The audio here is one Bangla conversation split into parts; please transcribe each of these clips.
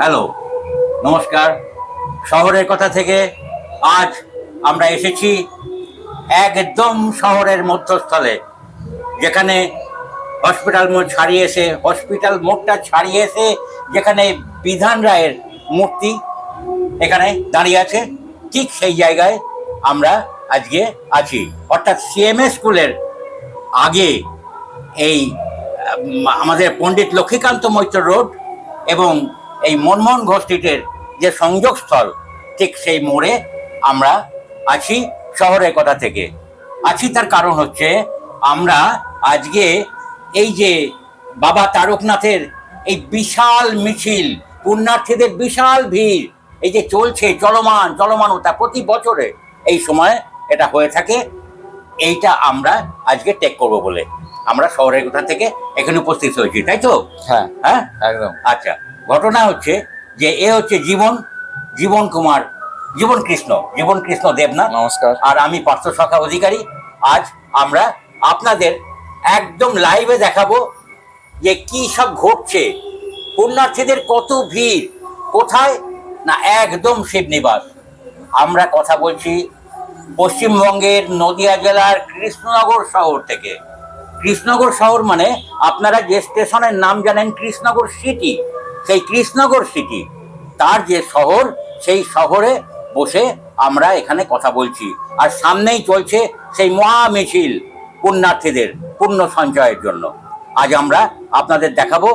হ্যালো, নমস্কার। শহরের কথা থেকে আজ আমরা এসেছি একদম শহরের মধ্যস্থলে, যেখানে হসপিটাল মোড় ছাড়িয়ে এসে হসপিটাল মোড়টা ছাড়িয়ে এসে যেখানে বিধান রায়ের মূর্তি এখানে দাঁড়িয়ে আছে, ঠিক সেই জায়গায় আমরা আজকে আছি। অর্থাৎ সিএমএ স্কুলের আগে এই আমাদের পণ্ডিত লক্ষ্মীকান্ত মৈত্র রোড এবং এই মনমোহন ঘোষ স্ট্রিটের যে সংযোগস্থল ঠিক সেই মোড়ে আমরা আছি শহরের কথা থেকে। আছি তার কারণ হচ্ছে আমরা আজকে এই যে বাবা তারকনাথের এই বিশাল মিছিল পুণ্যার্থীদের বিশাল ভিড় এই যে চলছে চলমান চলমানতা প্রতি বছরে এই সময় এটা হয়ে থাকে এইটা আমরা আজকে টেক করব বলে আমরা শহরের কোথা থেকে এখানে উপস্থিত হয়েছি তাই তো? হ্যাঁ। হ্যাঁ? একদম। আচ্ছা। ঘটনা হচ্ছে যে এ হচ্ছে জীবন জীবন কুমার জীবন কৃষ্ণ জীবন কৃষ্ণ দেবনাথ। নমস্কার। আর আমি পার্থ শাখা অধিকারী। আজ আমরা আপনাদের একদম লাইভে দেখাবো যে কি সব ঘটছে। পুণ্যার্থীদের কত ভিড় কোথায় না একদম শিবনিবাস। আমরা কথা বলছি পশ্চিমবঙ্গের নদিয়া জেলার কৃষ্ণনগর শহর থেকে। কৃষ্ণনগর শহর মানে আপনারা যে স্টেশনের নাম জানেন কৃষ্ণনগর সিটি। সেই কৃষ্ণনগর সিটি তার যে শহর, সেই শহরে বসে আমরা এখানে কথা বলছি। আর সামনেই চলছে সেই মহা মিছিল পুণ্যার্থীদের, পুণ্য সঞ্চয়ের জন্য। আজ আমরা আপনাদের দেখাবো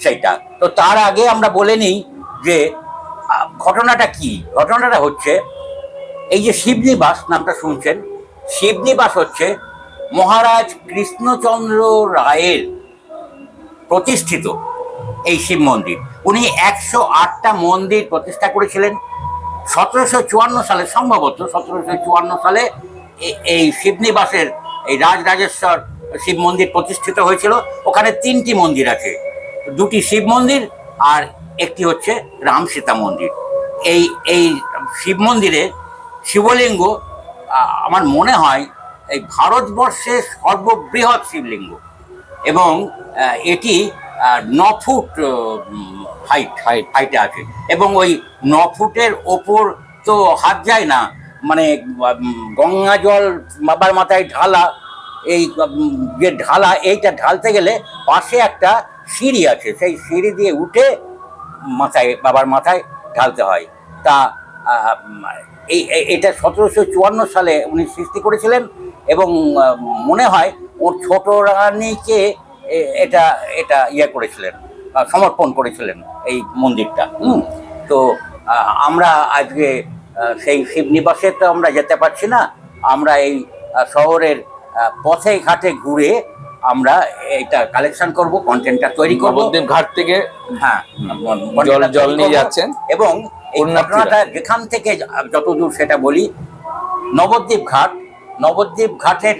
সেইটা। তো তার আগে আমরা বলে নিই যে, ঘটনাটা কি? ঘটনাটা হচ্ছে, এই যে শিবনিবাস নামটা শুনছেন? শিবনিবাস হচ্ছে মহারাজ কৃষ্ণচন্দ্র রায়ের প্রতিষ্ঠিত এই শিব মন্দির। উনি একশো আটটা মন্দির প্রতিষ্ঠা করেছিলেন। সতেরোশো চুয়ান্ন সালে, সম্ভবত সতেরোশো চুয়ান্ন সালে এই শিবনিবাসের এই রাজরাজেশ্বর শিব মন্দির প্রতিষ্ঠিত হয়েছিল। ওখানে তিনটি মন্দির আছে। দুটি শিব মন্দির আর একটি হচ্ছে রাম সীতা মন্দির। এই এই শিব মন্দিরে শিবলিঙ্গ আমার মনে হয় এই ভারতবর্ষের সর্ববৃহৎ শিবলিঙ্গ এবং এটি ন ফুট হাইট. হাইটে আছে এবং ওই ন ফুটের ওপর তো হাত যায় না মানে গঙ্গা জল বাবার মাথায় ঢালা, এই যে ঢালা, এইটা ঢালতে গেলে পাশে একটা সিঁড়ি আছে সেই সিঁড়ি দিয়ে উঠে মাথায়, বাবার মাথায় ঢালতে হয় তা এই এটা সতেরোশো চুয়ান্ন সালে উনি সৃষ্টি করেছিলেন এবং মনে হয় ওর ছোট রানীকে এটা এটা ইয়ে করেছিলেন সমর্পণ করেছিলেন এই মন্দিরটা। তো আমরা আজকে সেই শিবনিবাসে তো আমরা যেতে পারছি না। আমরা এই শহরের পথে ঘাটে ঘুরে আমরা এটা কালেকশন করব কন্টেন্টটা তৈরি করব। ঘাট থেকে হ্যাঁ জল জল নিয়ে যাচ্ছেন এবং এই ঘটনাটা যেখান থেকে যতদূর সেটা বলি নবদ্বীপ ঘাট নবদ্বীপ ঘাটের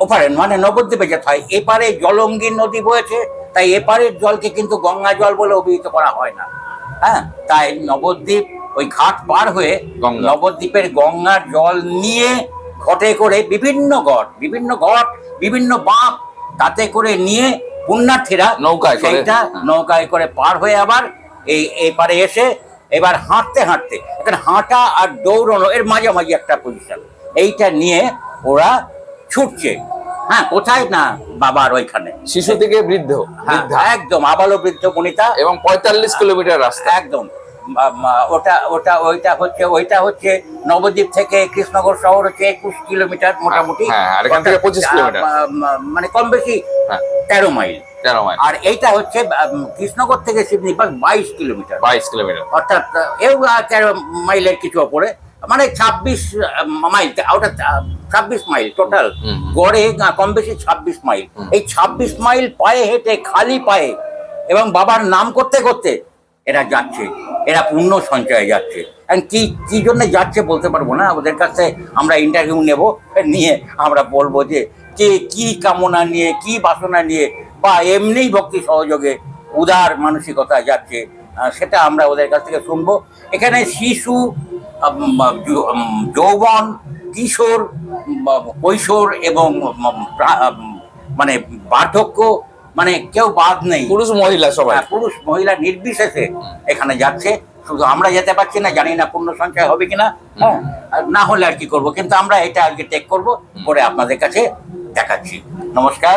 ওপারে মানে নবদ্বীপে যেতে হয় এপারে জলঙ্গীর নদী বয়েছে তাই এপারের জলকে কিন্তু গঙ্গা জল বলে অভিহিত করা হয় না। হ্যাঁ তাই নবদ্বীপ ওই ঘাট পার হয়ে নবদ্বীপের গঙ্গার জল নিয়ে ঘটে করে বিভিন্ন ঘট বিভিন্ন ঘট বিভিন্ন বাঁক তাতে করে নিয়ে পুণ্যার্থীরা নৌকায় সেইটা। নৌকায় করে পার হয়ে আবার এই এপারে এসে এবার হাঁটতে হাঁটতে এখানে হাঁটা আর দৌড়ানো এর মাঝামাঝি একটা পজিশন এইটা নিয়ে ওরা ছুটছে। হ্যাঁ কোথায় না বাবার ওইখানে? শিশু থেকে বৃদ্ধ। হ্যাঁ, একদম আবালো বৃদ্ধ বনিতা। এবং পঁয়তাল্লিশ কিলোমিটার রাস্তা। একদম। ওটা ওটা ওইটা হচ্ছে ওইটা হচ্ছে নবদ্বীপ থেকে কৃষ্ণনগর শহর হচ্ছে একুশ কিলোমিটার মোটামুটি। হ্যাঁ, আর এখান থেকে 25 কিলোমিটার। মানে কম বেশি হ্যাঁ। তেরো মাইল। আর এইটা হচ্ছে উম, কৃষ্ণনগর থেকে শিবনিবাস বাইশ কিলোমিটার। বাইশ কিলোমিটার। অর্থাৎ এও তেরো মাইলের কিছু ওপরে। মানে ছাব্বিশ মাইল ওটা ছাব্বিশ মাইল টোটাল গড়ে কম বেশি ছাব্বিশ মাইল। এই ছাব্বিশ মাইল পায়ে হেঁটে খালি পায়ে এবং বাবার নাম করতে করতে এরা যাচ্ছে। এরা পূর্ণ সঞ্চয়ে যাচ্ছে। কি কি জন্য যাচ্ছে বলতে পারব না। ওদের কাছে আমরা ইন্টারভিউ নেব নিয়ে আমরা বলব যে কে কি কামনা নিয়ে কি বাসনা নিয়ে বা এমনিই ভক্তি সহযোগে উদার মানসিকতা যাচ্ছে। সেটা আমরা ওদের কাছ থেকে শুনব। এখানে শিশু যৌবন কিশোর কৈশোর এবং মানে বার্ধক্য মানে কেউ বাদ নেই। পুরুষ মহিলা সবাই। হ্যাঁ, পুরুষ মহিলা নির্বিশেষে এখানে যাচ্ছে। শুধু আমরা যেতে পারছি না জানি না পূর্ণ সংখ্যায় হবে কিনা। হ্যাঁ না হলে আর কি করব কিন্তু আমরা এটা আজকে টেক করব করে আপনাদের কাছে দেখাচ্ছি। নমস্কার।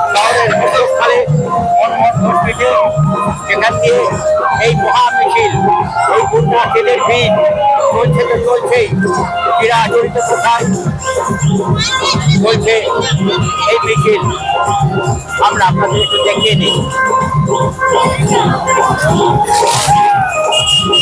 শহরের মধ্যখানে মনমোহন হসপিটাল সেখান দিয়ে এই মহা মিছিল, এই পুণ্যার্থীদের ভিড় চলছে তো চলছেই। ক্রীড়া জড়িত কোথায়? চলছে এই আমরা আপনাদের একটু দেখিয়ে নিই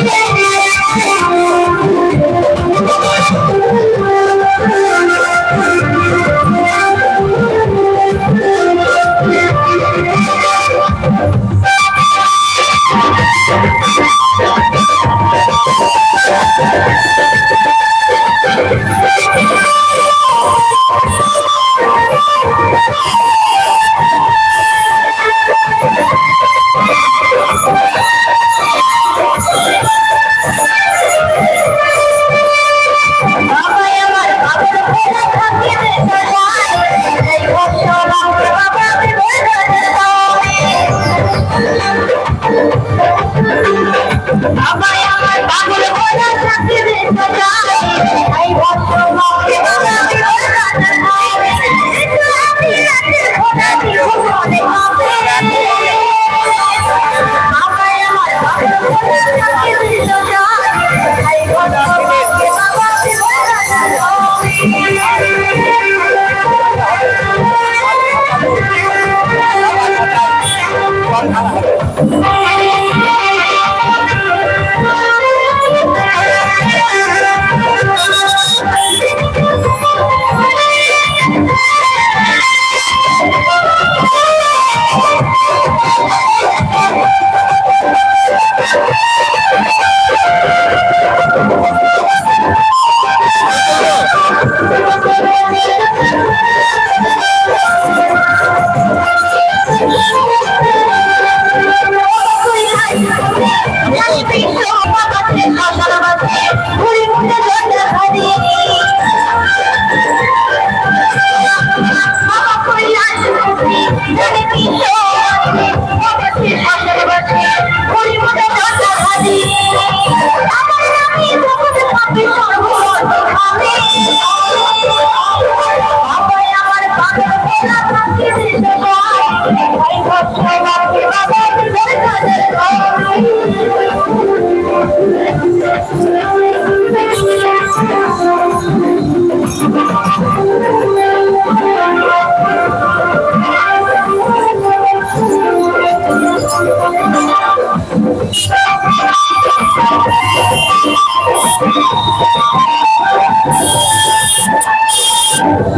Yeah.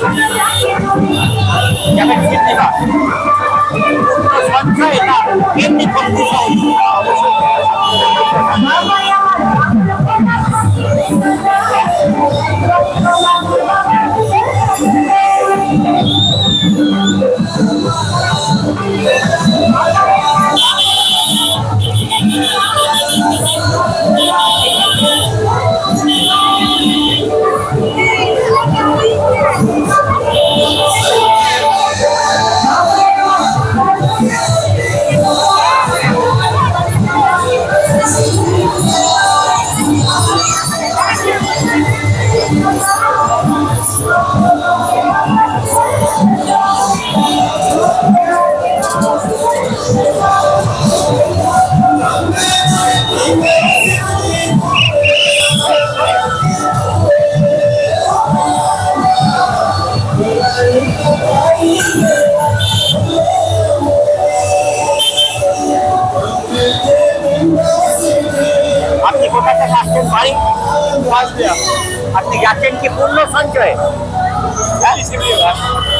我们爱情会我们都知道彼此心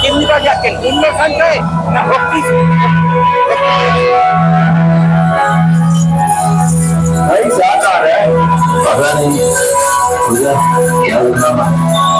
এমনিটা যাচ্ছেন ইন্দ্রসঞ্চয় না ভক্তি भाई क्या आ रहा है पता नहीं क्या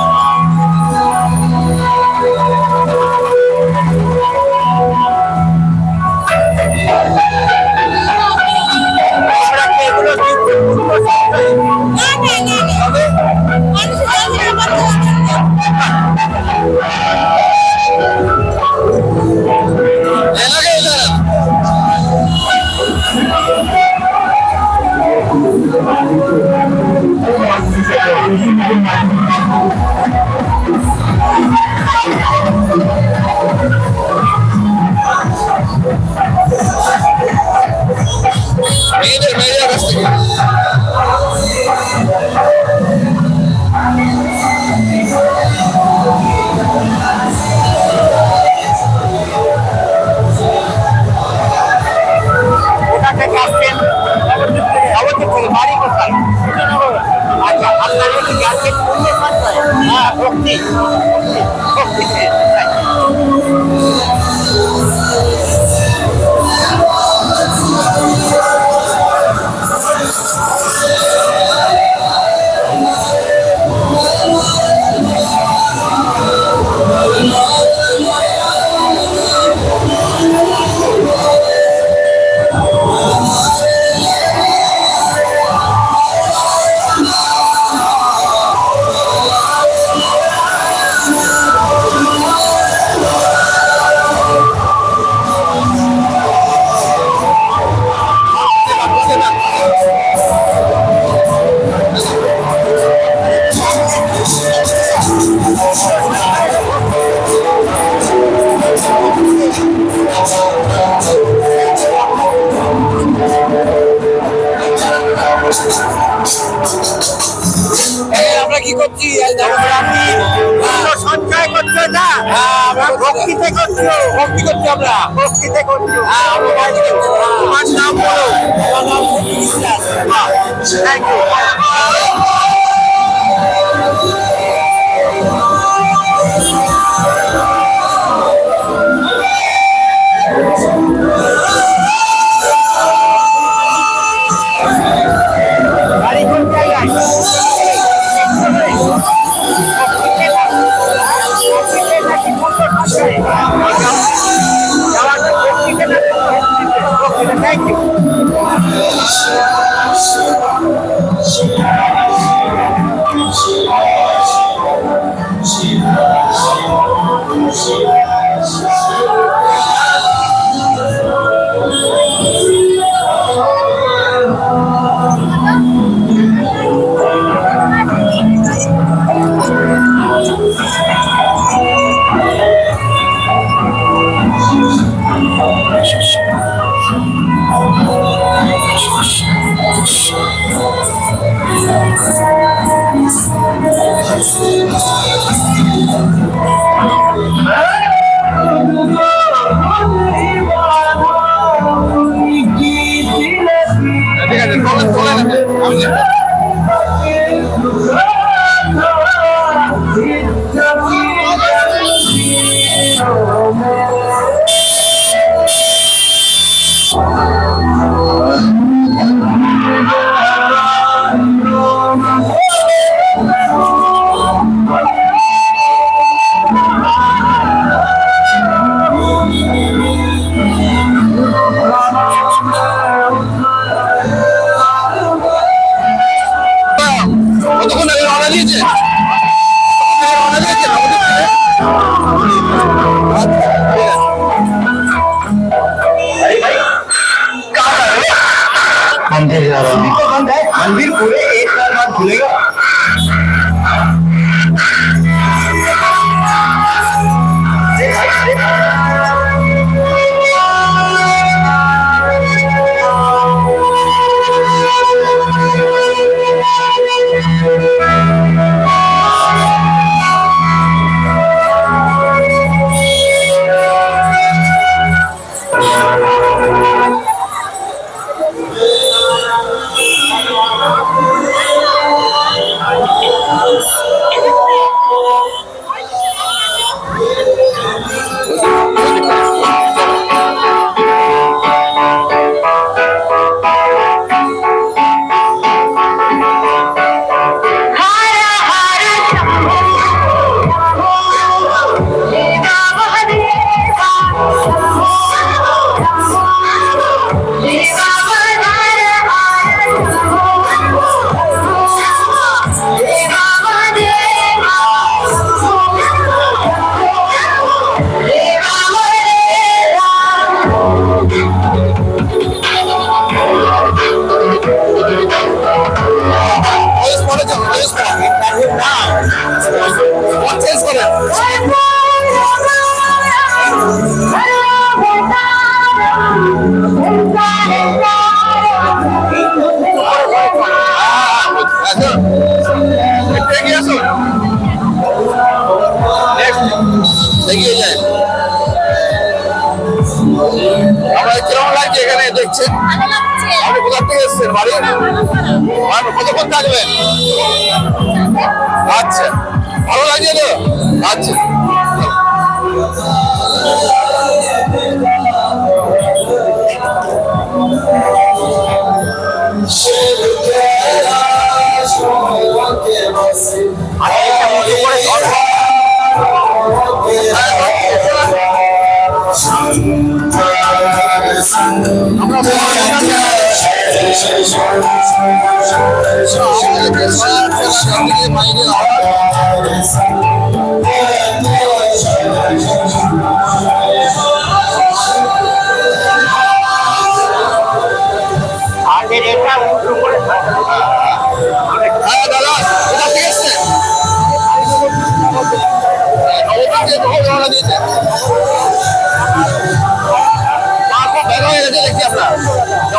আচ্ছা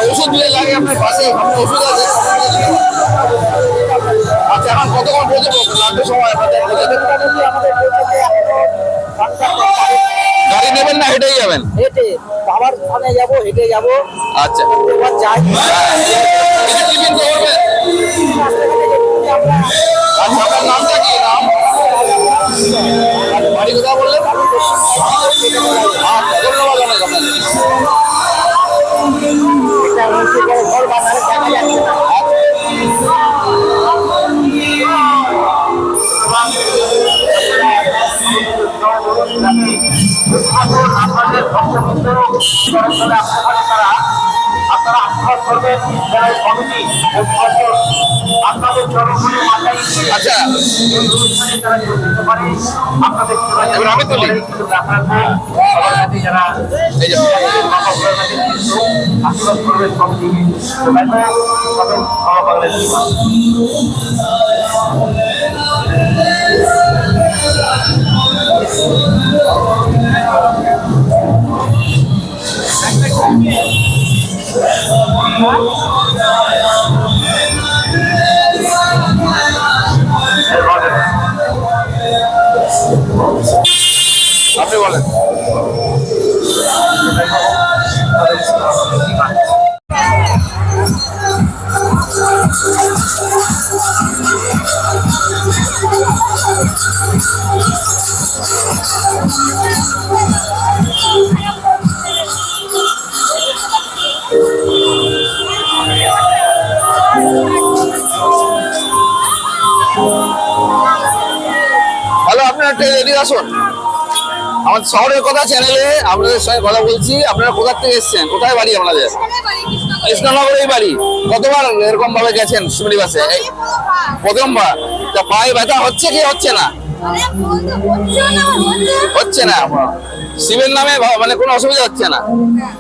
ওষুধ দিলে লাগে আপনার পাশে আপনার ওষুধ আছে। আচ্ছা এখন কতক্ষণ পর্যন্ত লাগবে সময় আপনাদের গাড়ি নেবেন না হেঁটেই যাবেন? হেঁটে বাবার স্থানে যাব হেঁটে যাব। আচ্ছা। যাই। আচ্ছা আপনার নামটা কি? নাম বাড়ি কোথায় বললেন? আচ্ছা ধন্যবাদ অনেক আপনাদের আপনাদের ভক্তবৃন্দ সরাসরি আপনার তারা আপনারা আশীর্বাদ করবেন যারা কমিটি আপনাদের চরণগুলি মাথায় আচ্ছা। আপনাদের আমি তুলি। যারা আশীর্বাদ করবেন কমিটিকে তো ভাই আপনি বলেন। থেকে রেডি আসুন। আমাদের শহরের কথা, চ্যানেলে আপনাদের সঙ্গে কথা বলছি। আপনারা কোথা থেকে এসেছেন? কোথায় বাড়ি আপনাদের? কৃষ্ণনগরেই বাড়ি। কতবার এরকম ভাবে গেছেন সিমড়ি বাসে? প্রথমবার? তা পায়ে ব্যথা হচ্ছে কি হচ্ছে না? হচ্ছে না? শিবের নামে মানে কোনো অসুবিধা হচ্ছে না?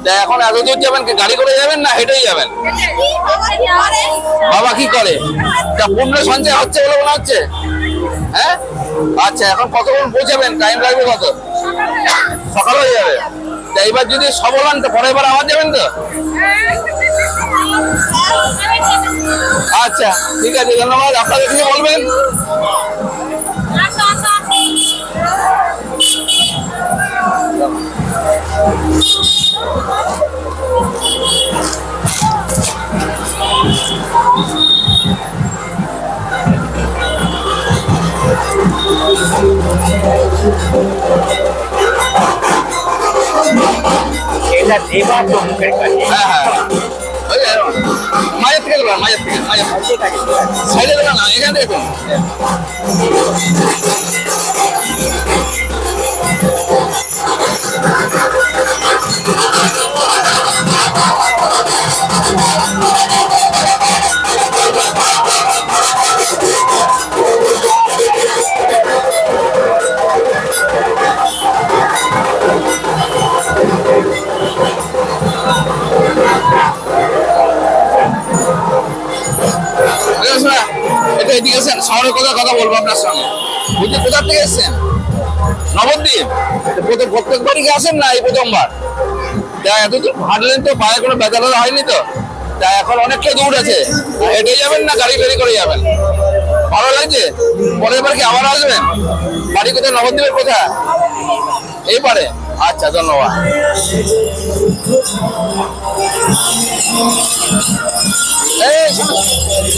তা এখন এত দূর যাবেন কি, গাড়ি করে যাবেন না হেঁটেই যাবেন? বাবা কি করে? তা পূর্ণ সঞ্চয় হচ্ছে বলে মনে হচ্ছে? হ্যাঁ? আচ্ছা এখন কতক্ষণ পৌঁছাবেন? টাইম লাগবে কত? সকাল হয়ে যাবে। তা এবার যদি সবল হন তো বার আবার যাবেন তো? আচ্ছা ঠিক আছে, ধন্যবাদ। আপনাদের কিছু বলবেন? এটা দেবার তো মুখের কাছে হ্যাঁ হ্যাঁ ওই যে, মায়ের থেকে দেবেন মায়ের থেকে মায়ের থেকে। ঠিক আছে ঠিক আছে সাইডে দেবেন না এখানে দেখুন এসেন শহরের কথা কথা বলব আপনার সঙ্গে? বুঝলি কোথা থেকে এসেছেন? নবদ্বীপ? প্রত্যেকবারই আসেন না এই প্রথমবার? তা এতদূর হাঁটলেন তো, পায়ে কোনো ব্যথা হয়নি তো? তা এখন অনেকটা দূর আছে। হেঁটে যাবেন না, গাড়ি ফেরি করে যাবেন? ভালো লাগছে? পরের বার কি আবার আসবেন? বাড়ি কোথায়? নবদ্বীপের কোথায়? এই পারে আচ্ছা ধন্যবাদ।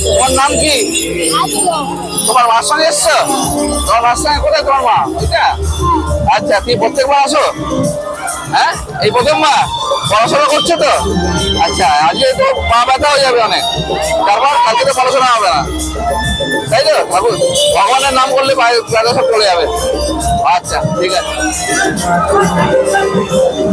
তোমার নাম কি? তোমার মার সঙ্গে এসছো? তোমার মার সঙ্গে কোথায়? তোমার মা ওইটা আচ্ছা তুমি প্রত্যেকবার আসো? হ্যাঁ? এই প্রথমবার পড়াশোনা করছ তো? আচ্ছা আজকে তো পা ব্যথা হয়ে যাবে অনেক। তারপর কালকে তো পড়াশোনা হবে না। তাই তো? ঠাকুর, ভগবানের নাম করলে সব চলে যাবে। আচ্ছা ঠিক আছে।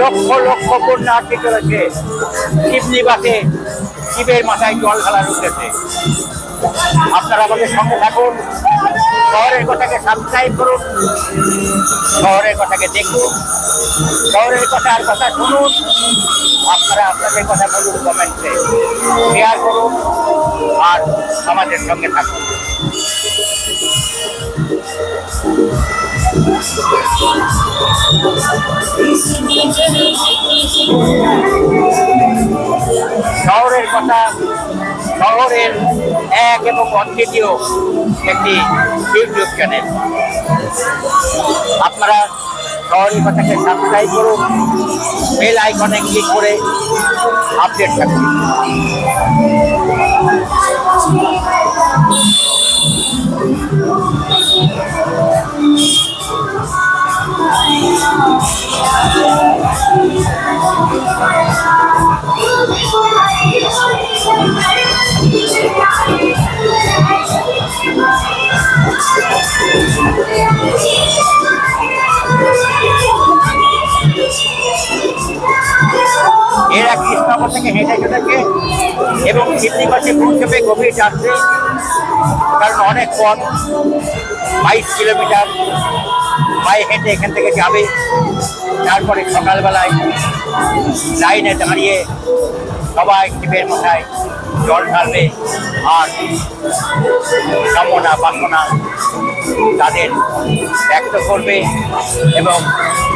লক্ষ লক্ষ পুণ্যার্থী চলেছে। শিবনিবাসে শিবের মাথায় জল ঢালার উঠেছে আপনারা আমাদের সঙ্গে থাকুন, শহরের কথাকে সাবস্ক্রাইব করুন, শহরের কথাকে দেখুন, শহরের কথার কথা শুনুন, আপনারা আপনাদের কথা বলুন কমেন্টে শেয়ার করুন আর আমাদের সঙ্গে থাকুন। শহরের কথা, শহরের এক এবং অদ্বিতীয় একটি ইউটিউব চ্যানেল আপনারা শহরের কথাকে সাবস্ক্রাইব করুন বেল আইকনে ক্লিক করে আপডেট থাকুন। গভীর রাত্রে কারণ অনেক পথ, বাইশ কিলোমিটার, পায়ে হেঁটে এখান থেকে যাবে। তারপরে সকালবেলায় লাইনে দাঁড়িয়ে সবাই শিবের মাথায় জল ঢালবে আর কামনা বাসনা তাদের ব্যক্ত করবে এবং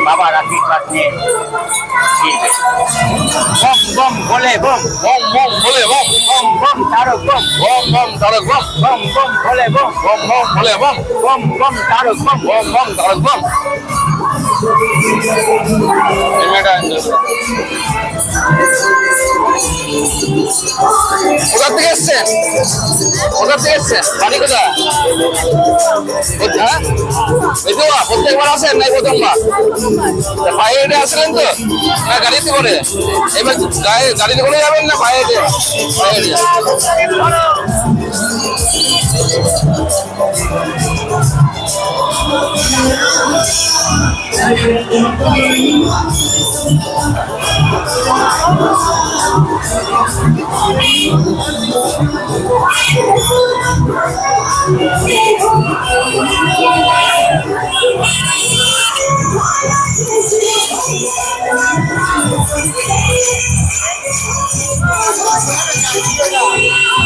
বাবার আশীর্বাদ নিয়ে ফিরবে বম বম বলে বম বম বম বলে বম বম বম তারক বম বম বম তারক বম বম বম বলে বম বম বম বলে বম বম বম তারক বম বম বম তারক বম কোথা থেকে এসছেন কোথা থেকে এসছেন বাড়ি কোথা- হ্যাঁ? প্রত্যেকবার আসেন নাই প্রথমবার? হেঁটে আসলেন তো? না, গাড়িতে করে? এবার গাড়িতে করে যাবেন না পায়ে হেঁটে? পায়ে হেঁটে যাবেন হয়েছে